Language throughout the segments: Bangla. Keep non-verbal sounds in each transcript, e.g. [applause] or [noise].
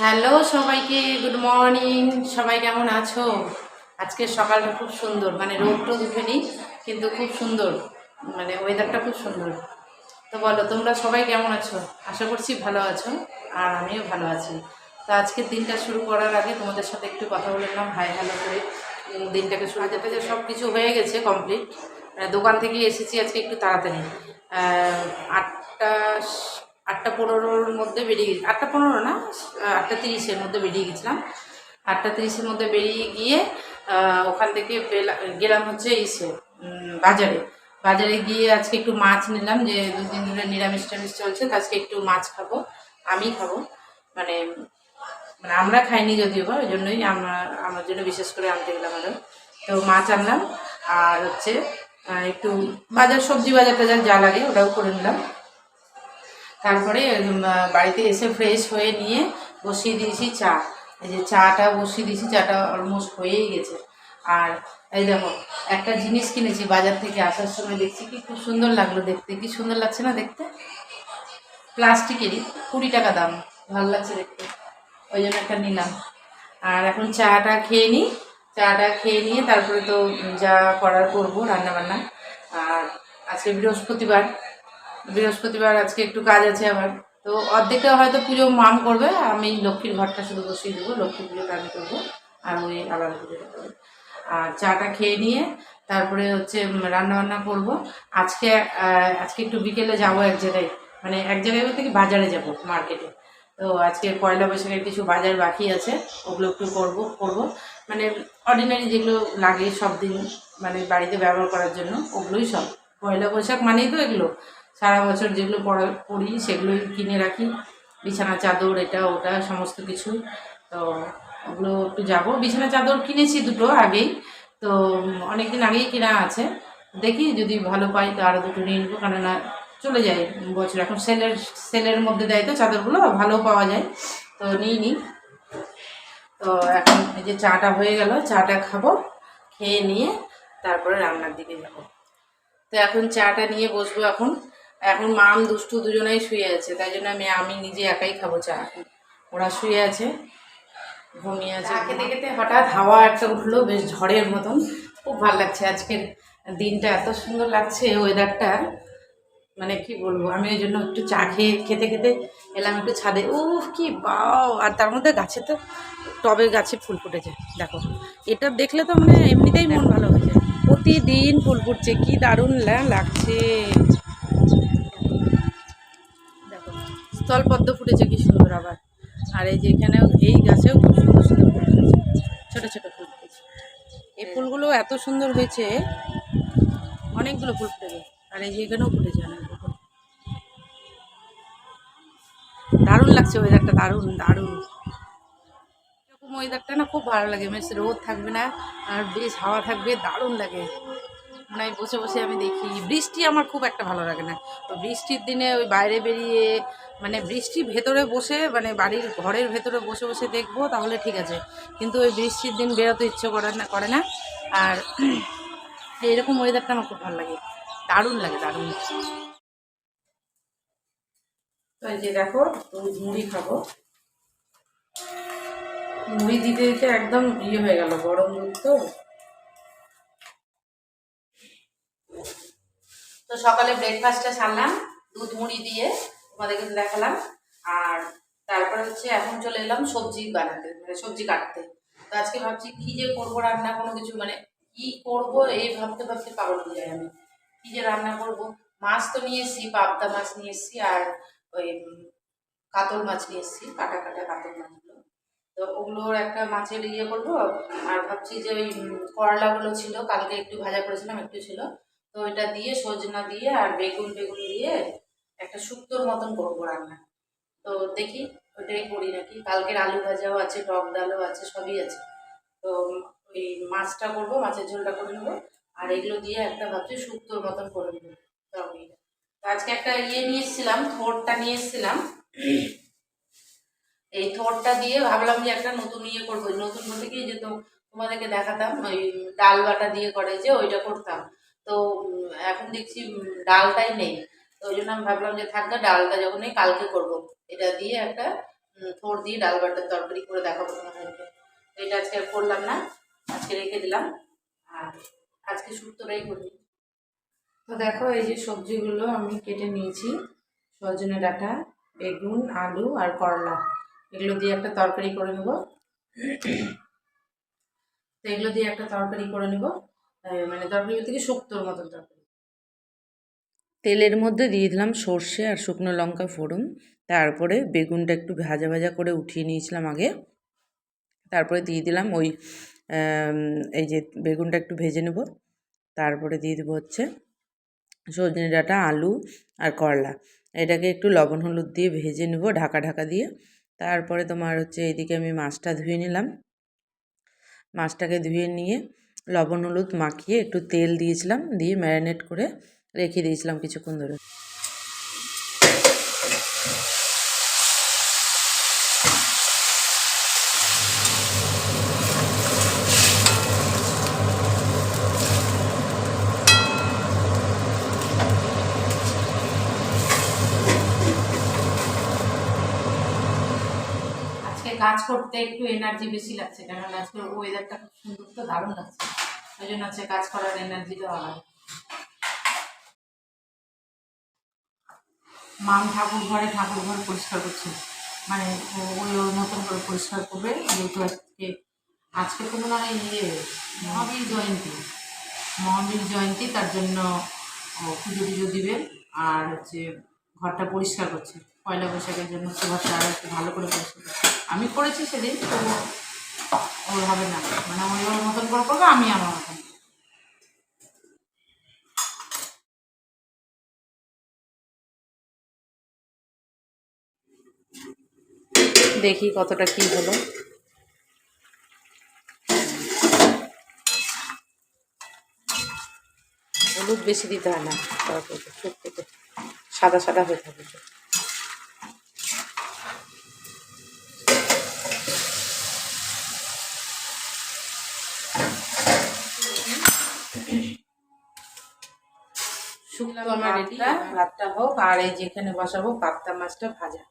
হ্যালো সবাইকে, গুড মর্নিং। সবাই কেমন আছো? আজকে সকালটা খুব সুন্দর মানে রোদ টোদ উঠেনি, কিন্তু খুব সুন্দর মানে ওয়েদারটা খুব সুন্দর। তো বলো, তোমরা সবাই কেমন আছো? আশা করছি ভালো আছো, আর আমিও ভালো আছি। তো আজকের দিনটা শুরু করার আগে তোমাদের সাথে একটু কথা বলে নিলাম, হাই হ্যালো করে। দিনটাকে শুরু যেতে যে সব কিছু হয়ে গেছে কমপ্লিট দোকান থেকে এসেছি আজকে একটু তাড়াতাড়ি। আটটা আটটা পনেরোর মধ্যে বেরিয়ে গেছি। আটটা পনেরো না? আটটা তিরিশের মধ্যে বেরিয়ে গেছিলাম। আটটা তিরিশের মধ্যে বেরিয়ে গিয়ে ওখান থেকে গেলাম হচ্ছে ইসে বাজারে। বাজারে গিয়ে আজকে একটু মাছ নিলাম যে দুদিন ধরে নিরামিষ টামিষ চলছে, তো আজকে একটু মাছ খাব, আমি খাব। মানে মানে আমরা খাইনি যদিও বা, ওই জন্যই আমার আমার জন্য বিশেষ করে আনতে গেলাম আরও তো মাছ আনলাম, আর হচ্ছে একটু বাজার, সবজি বাজার টাজার যা লাগে ওটাও করে নিলাম। তারপরে বাড়িতে এসে ফ্রেশ হয়ে নিয়ে বসিয়ে দিয়েছি চা। এই যে চাটা বসিয়ে দিয়েছি, চাটা অলমোস্ট হয়েই গেছে। আর এই দেখো, একটা জিনিস কিনেছি বাজার থেকে আসার সময়, দেখছি কি খুব সুন্দর লাগল দেখতে। কি সুন্দর লাগছে না দেখতে? প্লাস্টিকেরই, কুড়ি টাকা দাম, ভালো লাগছে দেখতে। ওই জন্য একটা নিলাম। আর এখন চাটা খেয়ে নিই, চাটা খেয়ে নিয়ে তারপরে তো যা করার করব রান্নাবান্না। আর আজকে বৃহস্পতিবার বৃহস্পতিবার আজকে একটু কাজ আছে আবার তো অর্ধেকটা হয়তো পুজো মাম করবে, আমি লক্ষ্মীর ঘরটা শুধু বসিয়ে দেবো, লক্ষ্মী পুজোটা আমি করব, আর ওই আলাদা পুজোটা করব। আর চাটা খেয়ে নিয়ে তারপরে হচ্ছে রান্না বান্না করব। আজকে আজকে একটু বিকেলে যাব এক জায়গায় মানে এক জায়গায় বলতে কি বাজারে যাব মার্কেটে। তো আজকে পয়লা বৈশাখের কিছু বাজার বাকি আছে, ওগুলো একটু করব করব। মানে অর্ডিনারি যেগুলো লাগে সব দিন মানে বাড়িতে ব্যবহার করার জন্য, ওগুলোই সব। পয়লা বৈশাখ মানেই তো এগুলো। সারা বছর যেগুলো পড়া, পড়ি সেগুলোই কিনে রাখি। বিছানা, চাদর, এটা, ওটা, সমস্ত কিছু। তো ওগুলো একটু যাব। বিছানা, চাদর কিনেছি দুটো আগেই। তো অনেক দিন আগেই কেনা আছে। দেখি যদি ভালো পাই তো আরও দুটো নিয়ে নেব। কেননা চলে যায় বছর। এখন সেলের সেলের মধ্যে দেয় তো চাদরগুলো ভালো পাওয়া যায়। তো নিই নি। তো এখন এই যে চাটা হয়ে গেল, চাটা খাব, খেয়ে নিয়ে তারপরে রান্নার দিকে যাব। তো এখন চাটা নিয়ে বসবো এখন। এখন মাম দুষ্টু দুজনেই শুয়ে আছে, তাই জন্য আমি আমি নিজে একাই খাব চা ওরা শুয়ে আছে, ঘুমিয়ে আছে। খেতে খেতে হঠাৎ হাওয়া একটা উঠল, বেশ ঝড়ের মতন। খুব ভালো লাগছে আজকের দিনটা, এত সুন্দর লাগছে ওয়েদারটা মানে কি বলব, আমি ওই জন্য একটু চা খেয়ে, খেতে খেতে এলাম একটু ছাদে। উফ, কি বাও! আর তার মধ্যে গাছে তো, টবে গাছে ফুল ফুটেছে, দেখো। এটা দেখলে তো মানে এমনিতেই মন ভালো হয়ে যায়। প্রতিদিন ফুল ফুটছে, কি দারুণ লাগছে। স্থলপদ্ম ফুটেছে কি সুন্দর আবার। আর এই যে এখানেও এই গাছেও খুব সুন্দর সুন্দর ফুল ছোটো ছোটো ফুল ফুটেছে। এই ফুলগুলো এত সুন্দর হয়েছে, অনেকগুলো ফুল ফুটেছে। আর এই যে এখানেও ফুটেছে অনেকগুলো ফুল। দারুণ লাগছে ওয়েদারটা দারুণ দারুণ। এরকম ওয়েদারটা না খুব ভালো লাগে। বেশ রোদ থাকবে না, আর বেশ হাওয়া থাকবে, দারুণ লাগে। মানে বসে বসে আমি দেখি। বৃষ্টি আমার খুব একটা ভালো লাগে না। তো বৃষ্টির দিনে ওই বাইরে বেরিয়ে মানে বৃষ্টি ভেতরে বসে মানে বাড়ির ঘরের ভেতরে বসে বসে দেখব, তাহলে ঠিক আছে। কিন্তু ওই বৃষ্টির দিন বেরোতে ইচ্ছে করে না করে না। আর [clears throat] এইরকম ওয়েদারটা আমার খুব ভালো লাগে। দারুণ লাগে, দারুণ। তো এই যে দেখো মুড়ি খাব। মুড়ি দিতে দিতে একদম ইয়ে হয়ে গেল, গরম দুধ তো। তো সকালে ব্রেকফাস্টটা সারলাম, দুধ মুড়ি দিয়ে তোমাদেরকে দেখালাম। আর তারপরে হচ্ছে এখন চলে এলাম সবজি বানাতে মানে সবজি কাটতে। তো আজকে ভাবছি কি যে করব রান্না কোনো কিছু মানে কি করব এই ভাবতে ভাবতে পাগল হয়ে যাই আমি। কি যে রান্না করব? মাছ তো নিয়ে এসেছি, পাবদা মাছ নিয়ে এসেছি আর ওই কাতল মাছ নিয়ে এসেছি, কাটা কাটা কাতল মাছগুলো। তো ওগুলোর একটা মাছের ইয়ে করব, আর ভাবছি যে ওই করলাগুলো ছিল, কালকে একটু ভাজা করেছিলাম, একটু ছিল। তো ওইটা দিয়ে সজনা দিয়ে আর বেগুন বেগুন দিয়ে একটা শুক্তোর মতন করব রান্না। তো দেখি ওইটাই করি নাকি। কালকের আলু ভাজাও আছে, টক ডালও আছে, সবই আছে। তো ওই মাছটা করব, মাছের ঝোলটা করে নেব। আর এগুলো দিয়ে একটা ভাবছি শুক্তোর মতন করে নেব। তরকারিটা তো আজকে একটা ইয়ে নিয়ে এসেছিলাম, থোরটা নিয়ে এসেছিলাম। এই থোরটা দিয়ে ভাবলাম যে একটা নতুন ইয়ে করব। নতুন বলতে কি যে তোমাদেরকে দেখাতাম, ওই ডাল বাটা দিয়ে করে যে ওইটা করতাম। তো এখন দেখছি ডালটাই নেই। তো ওই জন্য আমি ভাবলাম যে থাকবে ডালটা যখন নেই কালকে করব। এটা দিয়ে একটা থোড় দিয়ে ডাল বাটার তরকারি করে দেখাবো তোমাদেরকে। এটা আজকে আর করলাম না, আজকে রেখে দিলাম। আর আজকে শুক্তোটাই করি তো দেখো, এই যে সবজিগুলো আমি কেটে নিয়েছি। সজনে ডাঁটা, বেগুন, আলু আর করলা। এগুলো দিয়ে একটা তরকারি করে নেব। তো এগুলো দিয়ে একটা তরকারি করে নেব। মানে তরকারি থেকে শুক্তোর মতন তরকারি। তেলের মধ্যে দিয়ে দিলাম সর্ষে আর শুকনো লঙ্কা ফোড়ন। তারপরে বেগুনটা একটু ভাজা ভাজা করে উঠিয়ে নিয়েছিলাম আগে। তারপরে দিয়ে দিলাম ওই এই যে বেগুনটা একটু ভেজে নেব। তারপরে দিয়ে দেবো হচ্ছে সজনে ডাঁটা, আলু আর করলা। এটাকে একটু লবণ হলুদ দিয়ে ভেজে নেব ঢাকা ঢাকা দিয়ে। তারপরে তোমার হচ্ছে এইদিকে আমি মাছটা ধুয়ে নিলাম। মাছটাকে ধুয়ে নিয়ে লবণ হলুদ মাখিয়ে একটু তেল দিয়েছিলাম দিয়ে ম্যারিনেট করে রেখে দিয়েছিলাম কিছুক্ষণ ধরে। আজকে কাজ করতে একটু এনার্জি বেশি লাগছে কারণ আজকে ওয়েদারটা খুব সুন্দর, তো দারুণ লাগছে। ওই জন্য হচ্ছে কাজ করার এনার্জিটা হয় মাম ঠাকুর ঘরে, ঠাকুর ঘর পরিষ্কার করছে। মানে ওই ওর মতন করে পরিষ্কার করবে, যেহেতু আজকে আজকে তো মনে হয় ইয়ে মহাবীর জয়ন্তী। মহাবীর জয়ন্তী, তার জন্য পুজো টুজো দিবে, আর হচ্ছে ঘরটা পরিষ্কার করছে। পয়লা বৈশাখের জন্য ঘরটা আরও একটু ভালো করে করছে আমি করেছি সেদিন, তো ওর হবে না। মানে ওর মতন করে করব, আমি আমার মতন দেখি কতটা কি হলো। হলুদ বেশি দিতে হয় না সাদা সাদা হয়ে থাকে। রেডি ভাতটা হোক আর এই যেখানে বসাবো পাপ্তা মাছটা ভাজা।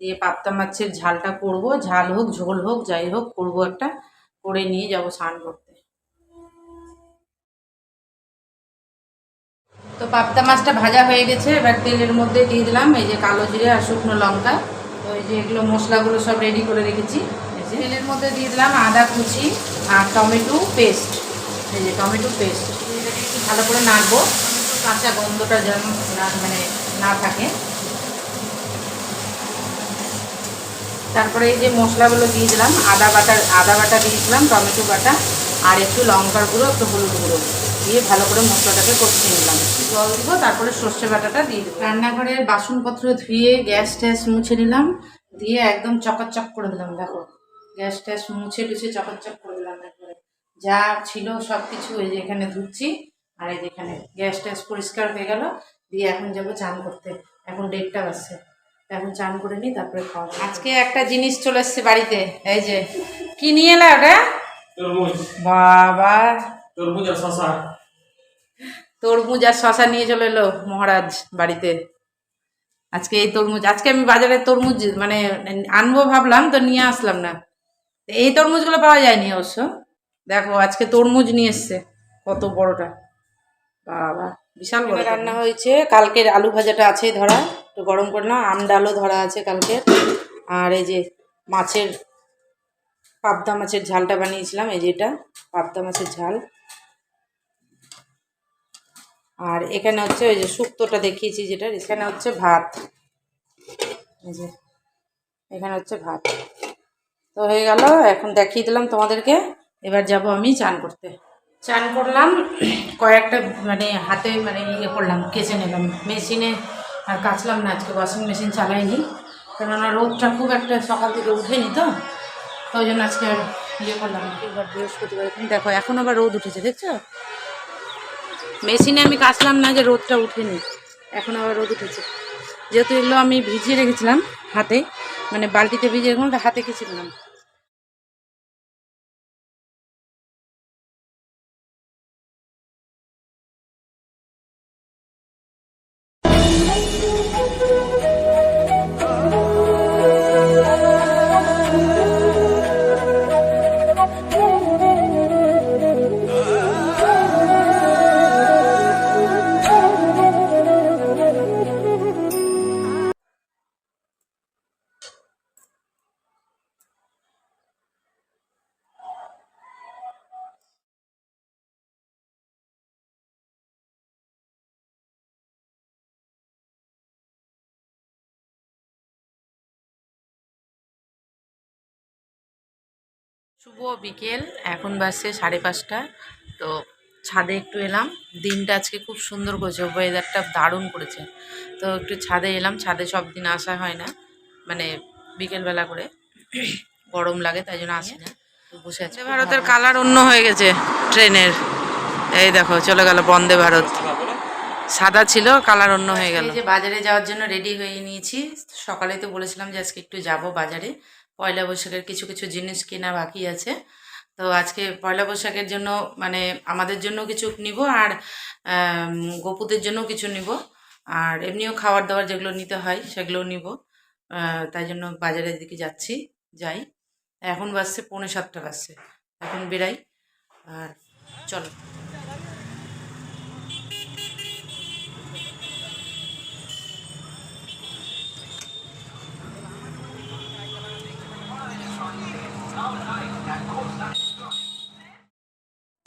দিয়ে পাপ্তা মাছের ঝালটা করব ঝাল হোক ঝোল হোক যাই হোক করব একটা করে নিয়ে যাব স্নান করতে। তো পাপ্তা মাছটা ভাজা হয়ে গেছে এবার তেলের মধ্যে দিয়ে দিলাম এই যে কালো জিরে আর শুকনো লঙ্কা। তো এই যে এগুলো মশলাগুলো সব রেডি করে রেখেছি। তেলের মধ্যে দিয়ে দিলাম আদা কুচি আর টমেটো পেস্ট এই যে টমেটো পেস্ট এটাকে একটু ভালো করে নাড়বো। কাঁচা গন্ধটা যেন না মানে না থাকে। তারপরে এই যে মশলাগুলো দিয়ে দিলাম, আদা বাটা আদা বাটা দিয়েছিলাম টমেটো বাটা, আর একটু লঙ্কার গুঁড়ো, একটু হলুদ গুঁড়ো দিয়ে ভালো করে মশলাটাকে কষিয়ে নিলাম। জল দিব, তারপরে সর্ষে বাটাটা দিয়ে দেবো রান্নাঘরের বাসনপত্র ধুয়ে গ্যাস ট্যাস মুছে নিলাম, দিয়ে একদম চকাচক করে দিলাম, দেখো। গ্যাস ট্যাস মুছে টুছে চকাচক করে দিলাম, একবারে। যা ছিল সব কিছু এই যে এখানে ধুচ্ছি। আর এই যে এখানে গ্যাস ট্যাস পরিষ্কার হয়ে গেল দিয়ে এখন যাব চান করতে। এখন ডেটটা বাজছে এখন চান করে নিই তারপরে খাওয়া আজকে একটা জিনিস চলে এসছে বাড়িতে এই যে কি নিয়ে এলা ওটা? বাবা। তরমুজ আর শশা তরমুজ আর শশা নিয়ে চলে এলো মহারাজ বাড়িতে। আজকে এই তরমুজ আজকে আমি বাজারে তরমুজ মানে আনব ভাবলাম তো নিয়ে আসলাম না। এই তরমুজগুলো পাওয়া যায়নি অবশ্য। দেখো আজকে তরমুজ নিয়ে এসছে কত বড়টা। বাবা বিশাল বড় রান্না হয়েছে। কালকের আলু ভাজাটা আছেই ধরা তো গরম করলাম আম ডালও ধরা আছে কালকে আর এই যে মাছের পাবদা মাছের ঝালটা বানিয়েছিলাম এই যে এটা পাবদা মাছের ঝাল। আর এখানে হচ্ছে ওই যে শুক্তোটা দেখিয়েছি যেটা এখানে হচ্ছে ভাত। এই যে এখানে হচ্ছে ভাত। তো হয়ে গেল এখন দেখিয়ে দিলাম তোমাদেরকে। এবার যাব আমি চান করতে। চান করলাম কয়েকটা মানে হাতে মানে ইয়ে করলাম কেচে নিলাম। মেশিনে আর কাচলাম না আজকে ওয়াশিং মেশিন চালাইনি। কেননা রোদটা খুব একটা সকাল থেকে উঠেনি তো ওই জন্য আজকে আর ইয়ে করলাম এবার বৃহস্পতিবার এখন দেখো এখন আবার রোদ উঠেছে দেখছ? মেশিনে আমি কাচলাম না যে রোদটা উঠেনি। এখন আবার রোদ উঠেছে। যেহেতু এগুলো আমি ভিজিয়ে রেখেছিলাম হাতে মানে বালতিতে ভিজিয়ে রেখেছিলাম হাতে কেচেছিলাম শুভ বিকেল, এখন বাজছে সাড়ে পাঁচটা। তো ছাদে একটু এলাম। দিনটা আজকে খুব সুন্দর করেছে ওয়েদারটা দারুণ করেছে। তো একটু ছাদে এলাম, ছাদে সব দিন আসা হয় না মানে বিকেলবেলা করে। গরম লাগে, তাই জন্য আসি না। বসে আছে। ভারতের কালার অন্য হয়ে গেছে ট্রেনের। এই দেখো, চলে গেল বন্দে ভারত। সাদা ছিল কালার অন্য হয়ে গেল। যে বাজারে যাওয়ার জন্য রেডি হয়ে নিয়েছি। সকালে তো বলেছিলাম যে আজকে একটু যাব বাজারে। পয়লা বৈশাখের কিছু কিছু জিনিস কেনা বাকি আছে। তো আজকে পয়লা বৈশাখের জন্য মানে আমাদের জন্য কিছু নিব আর গোপুদের জন্য কিছু নিব। আর এমনিও খাবার দাবার যেগুলো নিতে হয় সেগুলোও নিব। তাই জন্য বাজারের দিকে যাচ্ছি, যাই। এখন বাজছে পৌনে সাতটা বাজছে। এখন বেরাই। আর চলো।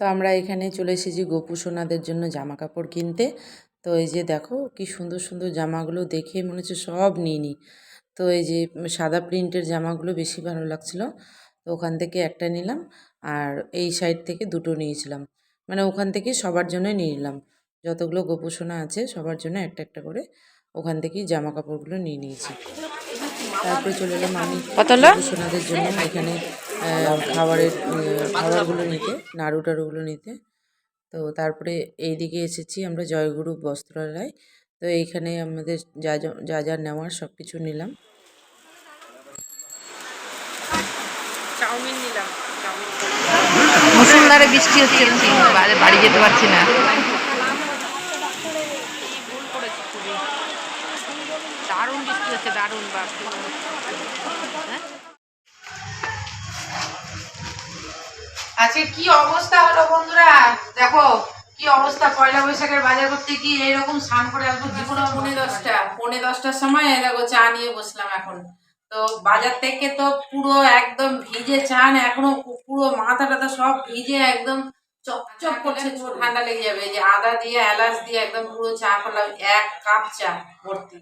তো আমরা এখানে চলে এসেছি গোপু সোনাদের জন্য জামা কাপড় কিনতে। তো এই যে দেখো কি সুন্দর সুন্দর জামাগুলো দেখে মনে হচ্ছে সব নিয়ে নিই তো এই যে সাদা প্রিন্টের জামাগুলো বেশি ভালো লাগছিল। তো ওখান থেকে একটা নিলাম আর এই সাইড থেকে দুটো নিয়েছিলাম। মানে ওখান থেকে সবার জন্য নিয়ে নিলাম। যতগুলো গোপু সোনা আছে সবার জন্য একটা একটা করে ওখান থেকেই জামা কাপড়গুলো নিয়ে নিয়েছি। তারপরে চলে এলাম আমি সোনাদের জন্য এখানে খাবারের খাবারগুলো নিতে নাড়ু টাড়ুগুলো নিতে। তো তারপরে এইদিকে এসেছি আমরা জয়গুরু বস্ত্রালয়। তো এইখানে আমাদের যা যা- যা নেওয়ার সব কিছু নিলাম। চাউমিন নিলাম মুসুলধারে বৃষ্টি হচ্ছে বাড়ি- বাড়ি যেতে পারছি না। দারুণ বৃষ্টি হচ্ছে দারুণ বাপ। আজকে কি অবস্থা হলো বন্ধুরা? দেখো কি অবস্থা? পয়লা বৈশাখের বাজার করতে কি এইরকম স্নান করে আসব জীবনে পৌনে দশটা পৌনে দশটার সময় দেখো চা নিয়ে বসলাম এখন। তো বাজার থেকে তো পুরো একদম ভিজে চান এখনও পুরো মাথা টাথা সব ভিজে একদম চকচক করছে ঠান্ডা লেগে যাবে। এই যে আদা দিয়ে এলাচ দিয়ে একদম পুরো চা করলাম এক কাপ চা ভর্তি।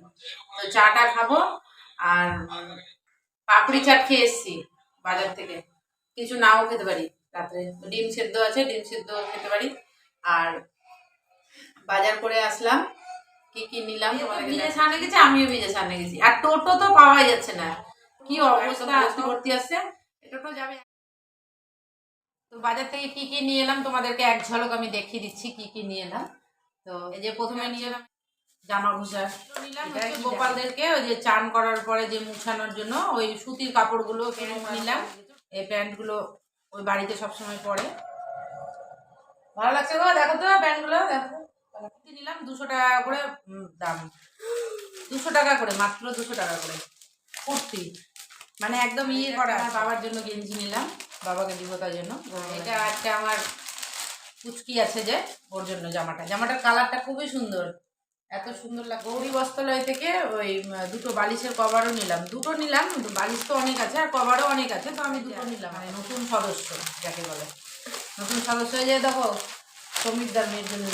তো চাটা খাব আর পাপড়ি চাট খেয়ে এসছি বাজার থেকে। কিছু নাও খেতে পারি। রাত্রে ডিম সেদ্ধ আছে ডিম সেদ্ধ খেতে পারি। আর বাজার করে আসলাম কি কি নিলাম ভিজে ছানে গেছে আমিও ভিজে সামনে গেছি। আর টোটো তো পাওয়াই যাচ্ছে না। কি অবস্থা ভর্তি ভর্তি আসছে টোটো যাবে। তো বাজার থেকে কি কি নিয়ে এলাম তোমাদেরকে এক ঝলক আমি দেখিয়ে দিচ্ছি কি কি নিয়ে এলাম। তো এই যে প্রথমে নিয়ে এলাম জামা ঘুষা নিলাম গোপালদেরকে ওই যে চান করার পরে যে মুছানোর জন্য ওই সুতির কাপড়গুলো কিনে নিলাম। এই প্যান্টগুলো ওই বাড়িতে সবসময় পরে ভালো লাগছে গো দেখো তো প্যান্টগুলো দেখো। নিলাম দুশো টাকা করে দাম। দুশো টাকা করে মাত্র দুশো টাকা করে। কুর্তি। মানে একদম ইয়ে করা বাবার জন্য গেঞ্জি নিলাম বাবাকে দিব তার জন্য। এটা একটা আমার কুচকি আছে যে ওর জন্য জামাটা। জামাটার কালারটা খুবই সুন্দর। এত সুন্দর লাগে গৌরী বস্ত্রালয় থেকে ওই দুটো বালিশের কভারও নিলাম। দুটো নিলাম বালিশ তো অনেক আছে আর কভারও অনেক আছে তো আমি দুটো নিলাম। মানে নতুন সদস্য যাকে বলে। নতুন সদস্য হয়ে যায় দেখো সমীরদার মেয়ের জন্য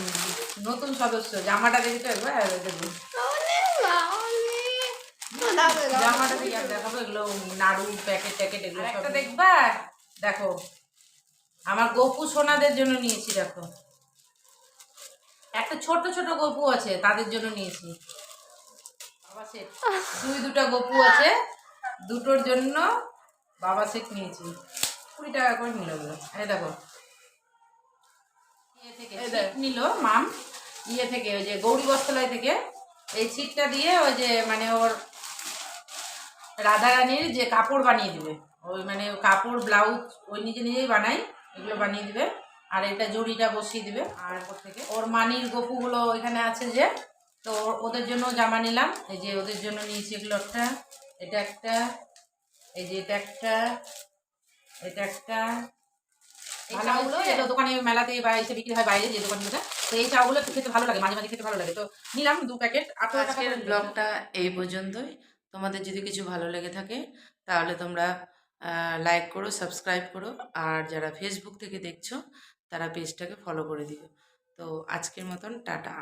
নতুন সদস্য জামাটা দেখি তো একবার দেখব জামাটা দেখি আর দেখাবো এগুলো নাড়ু প্যাকেট ট্যাকেট এগুলো দেখবা? দেখো আমার গপু সোনাদের জন্য নিয়েছি দেখো। একটা ছোট ছোট গপু আছে তাদের জন্য নিয়েছি। বাবা সেট দুই দুটা গপু আছে দুটোর জন্য বাবা সেট নিয়েছি। কুড়ি টাকা করে নিল ওগুলো। এই দেখো। ইয়ে থেকে নিল মাম। ইয়ে থেকে ওই যে গৌরী বস্ত্রালয় থেকে এই ছিটটা দিয়ে ওই যে মানে ওর রাধারানীর যে কাপড় বানিয়ে দিবে। ওই মানে কাপড় ব্লাউজ ওই নিজে নিজেই বানাই এগুলো বানিয়ে দিবে। আর এটা জড়িটা বসিয়ে দেবে আর ওপর থেকে। ওর মানির গপুগুলো ওইখানে আছে যে তো ওদের জন্য জামা নিলাম। এই যে ওদের জন্য নিয়েছি এগুলো একটা এটা একটা এই যে এটা একটা এটা একটা। এই চাউগুলো এটা দোকানে মেলাতে বা এসে বিক্রি হয় বাইরে যে দোকানগুলোতে। তো এই চাউগুলো একটু খেতে ভালো লাগে মাঝে মাঝে খেতে ভালো লাগে। তো নিলাম দু প্যাকেট আজকের ব্লগটা এই পর্যন্তই। তোমাদের যদি কিছু ভালো লেগে থাকে তাহলে তোমরা লাইক করো সাবস্ক্রাইব করো। আর যারা ফেসবুক থেকে দেখছ তারা পেজটাকে ফলো করে দিও তো আজকের মতন টাটা।